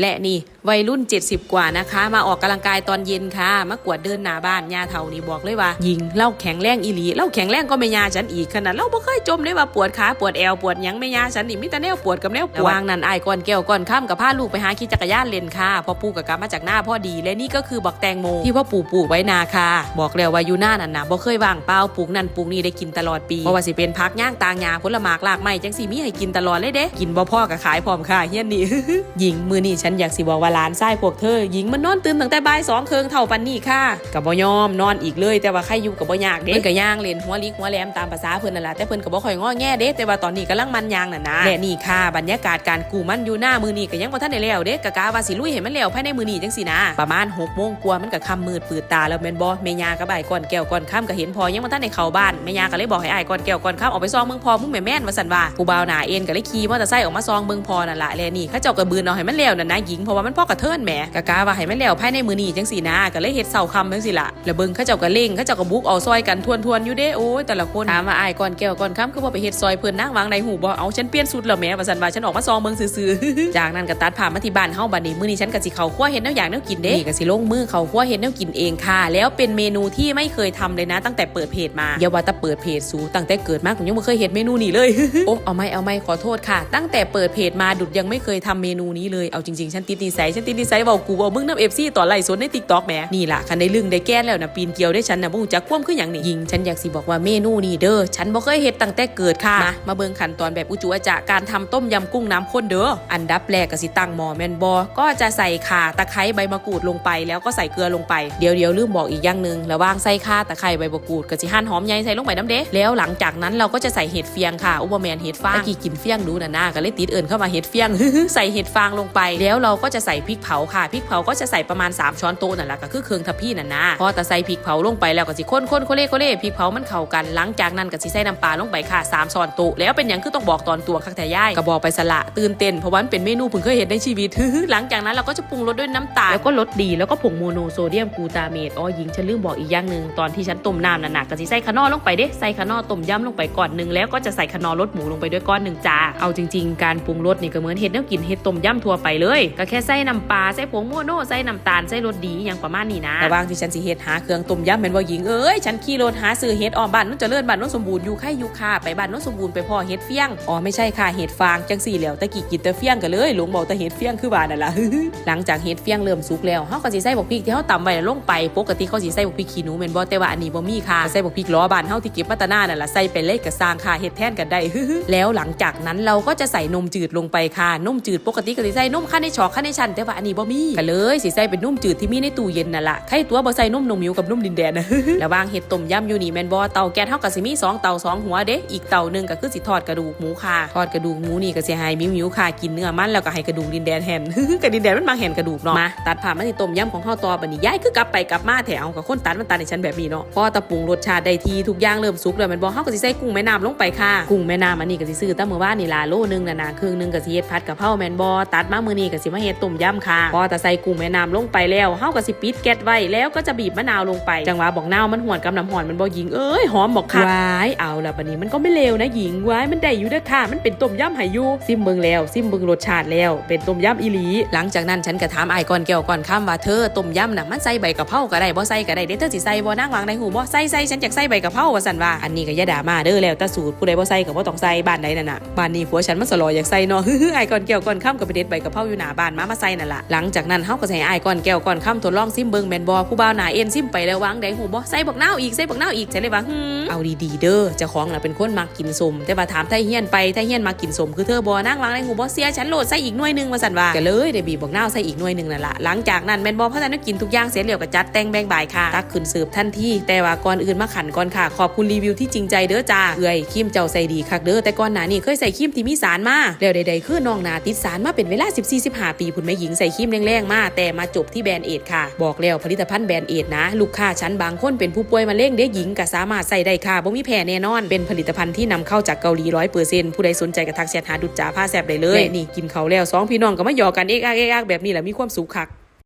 และนี่วัยรุ่น 70 กว่านะคะ มาออกกำลังกายตอนเย็นค่ะ มากวดเดินหน้าบ้านยาเท่านี่บอกเลยว่า ยิงเล่าแข็งแรงอีหลีเล่าแข็งแรงก็ไม่ยาฉันอีกขนาดเล่าบ่เคยจมเลยว่าปวดขาปวดแอวปวดหยังไม่ยาฉันนี่มีแต่แนวปวดกับแนวปวดวางนั่นอายก่อนแก้วก่อนข้ามกับพาลูกไปหาขี่จักรยานเล่นค่ะพอปู่กับกลับมาจากหน้าพ่อดี และนี่ก็คือบักแตงโมที่พ่อปู่ปลูกไว้นาค่ะ บอกแล้วว่าอยู่หน้านั่นนะบ่เคยว่างเปล่าปลูกนั่นปลูกนี่ได้กินตลอดปีเพราะว่าสิเป็นพักย่างตางยาผลหมากลากไม้จังสิมีให้กินตลอดเลยเด้กินบ่พ่อกับขายพร้อมค่ะเฮียนนี่หญิงมือนี่ฉันอยากสิบอกว่าหลานไส้พวกเธอหญิงมันนอนตื่นตั้งแต่บ่ายสองเคิงเท่าปันนี่ค่ะกับบ่ยอมนอนอีกเลย แต่ว่าใครอยู่กับบ่ยากเด้เพิ่นก็ย่างเล่นหัวลิกหัวแหลมตามภาษาเพิ่นนั่นแหละแต่เพิ่นก็บ่ค่อยง้อแง่เด้แต่ว่าตอนนี้กำลังมันยางน่ะนะและนี่ค่ะบรรยากาศการกูมันอยู่หน้ามือนี่ก็ยังบ่ทันได้แล้วเด้กะกาว่าสิลุยให้มันแล้วภายในมือนี่จังสินะประมาณ6โมงกว่ามันก็ค่ำมืดปืดตาแล้วแม่นบ่แม่ยากับอ้ายก่อนแก้วก่อนค่ำก็เห็นพอยังบ่ทันได้เข้าบ้านแม่ยาก็เลยบอกให้อ้ายก่อนแก้วก่อนค่ำออกไปซองเมืองพอมึงแม่แม่นว่าซั่นว่าผู้บ่าวหน้าเอ็นก็เลยขี่มอเตอร์ไซค์ออกมาซองเบิ่งพอนั่นล่ะและนี่เขาเจ้าก็บืนเอาให้มันแล้วนั่นนะะหญิงเพราะว่ามันพ่อกระเทินแหมกะกาว่าให้มันแล้วภายในมือนี่จังสินะก็เลยเฮ็ดเสาคำจังสิล่ะแล้วเบิ่งเขาเจ้าก็เล่งเขาเจ้าก็บุกเอาซอยกันทวนๆอยู่เด้โอ้ยแต่ละคนถามว่าอายก่อนแก้วก่อนค่ำคือบ่าไปเฮ็ดซอยเพิ่นนางวางในหูบ่เอาฉันเปลี่ยนสุดแล้วแหมว่าซั่นว่าฉันออกมาซองเบิ่งซื่อๆจากนั้นก็ตัดผ่ามาที่บ้านเฮาบัดนี้มื้อนี้ฉันก็สิเข้าครัวเฮ็ดแนวอย่างแนวกินเด้นี่ก็สิลงมือเข้าครัวเฮ็ดแนวกินเองค่ะ แล้วเป็นเมนูที่ไม่เคยทำเลยนะ ตั้งแต่เปิดเพจมาอย่าว่าแต่เปิดเพจสูตั้งแต่เกิดมาผมยังไม่เคยเฮ็ดเมนูนี้เลยโอ้เอาไม่เอาไม่ขอโทษค่ะ ตั้งแต่เปิดเพจมาดุดยังไม่เคยทำเมนูนี้เลยเอาจริงๆ ฉันติดนิสัยฉันติดนิสัยเว้ากูเว้ามึงน้ำ FC ต่อไล่สนใน TikTok แหมนี่ล่ะคันได้ลึงได้แก้นแล้วนะปีนเกลียวได้ฉันน่ะบ่ฮู้จักความคือหยังนี่ยิงฉันอยากสิบอกว่าเมนูนี้เด้อฉันบ่เคยเฮ็ดตั้งแต่เกิดค่ะมามาเบิ่งขั้นตอนแบบอุจุอาจะการทำต้มยำกุ้งน้ำข้นเด้ออันดับแรกก็สิตั้งหม้อแม่นบ่ก็จะใส่ข่าตะไคร้ใบมะกรูดลงไป แล้วก็ใส่เกลือลงไปเดี๋ยวเดี๋ยวลืมบอกอีกอย่างหนึงระหว่างใส่ข่าตะไคร้ใบมะกรูดก็สิหั่นหอมใหญ่ใส่ลงไปน้ำเด้แล้วหลังจากนั้นเราก็จะใส่เห็ดเฟียงค่ะอุบแมนเห็ดฟางตะกี้กินเฟียงดูน่ะนะก็เลยติดเอินเข้ามาเห็ดเฟียงใส่เห็ดฟางลงไปแล้วล้วเราก็จะใส่พริกเผาค่ะพริกเผาก็จะใส่ประมาณ 3 ช้อนโต๊ะนั่นแหละก็คือเครื่องทัพพี่น่ะนะพอแต่ใส่พริกเผาลงไปแล้วก็สิข้นข้นโคเล่โคเล่พริกเผามันเข้ากันหลังจากนั้นก็สิใส่น้ำปลาลงไปค่ะ3ช้อนโต๊ะแล้วเป็นหยังคือต้องบอกตอนตัวคักแต่ย่ายก็บอกไปสละตื่นเต้นเพราะวันเป็นเมนูเพิ่งเคยเห็นในชีวิตหลังจากนั้นเราก็จะปรุงรสด้วยน้ำตาลแล้วก็รสดีแล้วก็ผงโมโนโซเดียมกูตาเมตอ๋อหญิงฉันลืมบอกอีกอย่างหนึ่งตอนที่ฉันต้มน้ำน่ะนะก็สิใส่ขนอลงไปเด้ใส่ขนอต้มยำลงไปก่อนหนึ่งแล้วก็จะใส่ขนอรสหมูลงไปด้วยก้อนหนึ่งจ้าเอาจริง ๆ การปรุงรสนี่ก็เหมือนเห็ดแนวกินเห็ดต้มยำทั่วไปเลยก็แค่ใส่น้ำปลาใส่ผงโมโน่ใส่น้ำตาลใส่รสดีอย่างประมาณนี้นะแต่างที่ฉันสิเฮ็ดหาเครื่องต้มยำเป็นว่าหญิงเอ้ยฉันขี่รถหาซื้อเห็ดออมบ้านนู้นเจริญบ้านนู้นสมบูรณ์อยู่ไข่อยู่ค่าไปบ้านนู้นสมบูรณ์ไปพ่อเห็ดเฟี้ยงอ๋อไม่ใช่ค่ะเห็ดฟางจังสี่แล้วตะกี้กินแต่เฟี้ยงกันเลยหลวงบอกแต่เห็ดเฟี้ยงคือว่านั่นล่ะหลังจากเห็ดเฟี้ยงเริ่มสุกแล้วเฮาก็สิใส่บักพริกที่เฮาตำไว้ลงไปปกติเขาสิใส่บักพริกขี้หนูแม่นบ่แต่ว่าอันนี้บ่มีค่ะใส่บักพริกล้อบ้านเฮาที่เก็บมาแตนานั่นล่ะใส่ไปเลยก็สร้างค่าเฮ็ดแทนกันได้แล้วหลังจากนั้นเราก็จะใส่นมจืดลงไปค่ะนมจืดปกติก็สิใส่นมข้นในชอกข้นในชั้นแต่ว่าอันนี้บ่มีก็เลยสิใส่เป็นนุ่มจืดที่มีในตู้เย็นนั่นละใครตัวบ่ใส่นุ่มนมมิวกับนุ่มดินแดนนะระวางเฮ็ดต้มยำอยู่นี่แมนบ่เตาแก๊สเฮาก็สิมีสองเตาสองหัวเด้อีกเตาหนึงก็คือสิทอดกระดูกหมูค่ะทอดกระดูกหมูนี่ก็สิให้มิวๆค่ะกินเนื้อมันแล้วก็ให้กระดูกดินแดนแห่นกระดินแดนมันมางแห่นกระดูกเนาะมาตัดผ่ามาที่ต้มยำของเฮาวตอบัดนี้ย้ายคือกลับไปกลับมาแถวกับคนตัดมันตัดให้ฉันแบบนี้เนาะพอตะปรุงรสชาติได้ทีทุกอย่างเริ่มสุกแล้วแม่นบ่เฮาก็สิใส่กุ้งแม่น้ำลงไปค่ะกุ้งแม่น้ำอันนี้ก็สิซื้อตั้งมื้อวานนี่ล่ะโลนึงน่ะนะครึ่งนึงก็สิเฮ็ดผัดกะเพราแมนบ่ตัดมามื้อนี้ก็สิมาเฮ็ดต้มยำค่ะ พอตะใส่กุ้งแม่น้ำลงไปแล้วเฮาก็สิปิดแก๊สไว้แล้วก็จะบีบมะนาวลงไป จังหวะบอกนาวมันหวนกับน้ำหอนมันบ่หญิงเอ้ยหอมบอกค่ะวายเอาละบัดนี้มันก็ไม่เลวนะหญิงวายมันได้อยู่เด้อค่ะ มันเป็นต้มยำไหอยู่ซิมเบิงแล้วซิมเบิงรสชาติแล้ว เป็นต้มยำอีหลี หลังจากนั้นฉันก็ถามไอ้ก่อนแก้วก่อนข้ามว่าเธอต้มยำน่ะมันใส่ใบกะเพราก็ได้บ่ใส่ก็ได้เด้เธอสิใส่บ่นางวางในหูบ่ใส่ใส่ฉันอยากใส่ใบกะเพราว่าซั่นว่าอันนี้ก็อย่าด่ามาเด้อแล้วแต่สูตรผู้ใดบ่ใส่ก็บ่ต้องใส่บ้านใดนั่นน่ะบ้านนี้ผัวฉันมันสลออยากใส่เนาะฮึๆไอ้ก่อนแก้วก่อนข้ามก็ไปเด็ดใบกะเพราอยู่หน้าบ้านมามาใส่นั่นละหลังจากนั้นเฮาก็ให้ไอ้ายก่อนแก้วก่อนข้าทดลองซิมเบิงแมนบ่ผู้บ่าวหน้าเอ็นซิมไปแล้ววางได้หูบ่ใส่บักนาวอีกใส่บักนาวอีกฉันเลยว่าเอาดีๆเด้อเจ้าของน่ะเป็นคนมักกินสมแต่ว่าถามไทเฮียนไปไทเฮียนมากินสมคือเธอบ่นางวางในหูบ่เสียฉันโหลดใส่อีกหน่วยนึงว่าซั่นว่าก็เลยได้บีบบักนาวใส่อีกหน่วยนึงนั่นละหลังจากนั้นแมนบ่เพราะฉะนั้นกินทุกอย่างเสร็จแล้วก็จัดแต่งแบ่งบ่ายค่ะตักขึ้นเสิร์ฟทันทีแต่ว่าก่อนอื่นมาขันก่อนค่ะขอบคุณรีวิวที่จริงใจเด้อจ้าเอ้ยครีมเจ้าใส่ดีคักเด้อแต่ก่อนหน้านี้เคยใส่ครีมที่มีสารมาแล้วใดๆคือน้องนาติดสารมาเป็นเวลา14 15ปีคุณแม่หญิงใส่ครีมแรงๆมาแต่มาจบที่แบรนด์เอดค่ะ บอกแล้วผลิตภัณฑ์แบรนด์เอดนะ ลูกค้าชั้นบางคนเป็นผู้ป่วยมะเร็งเด็กหญิงก็สามารถใส่ได้ค่ะบ่มีแพ้แน่นอน เป็นผลิตภัณฑ์ที่นำเข้าจากเกาหลีร้อยเปอร์เซ็นต์ผู้ใดสนใจก็ทักแชทหาดุจจาผ้าแซบได้เลยและนี่กินเขาแล้วสองพี่น้องก็มาหยอกกันเอกอักเอกอักแบบนี้แหละมีความสุขคัก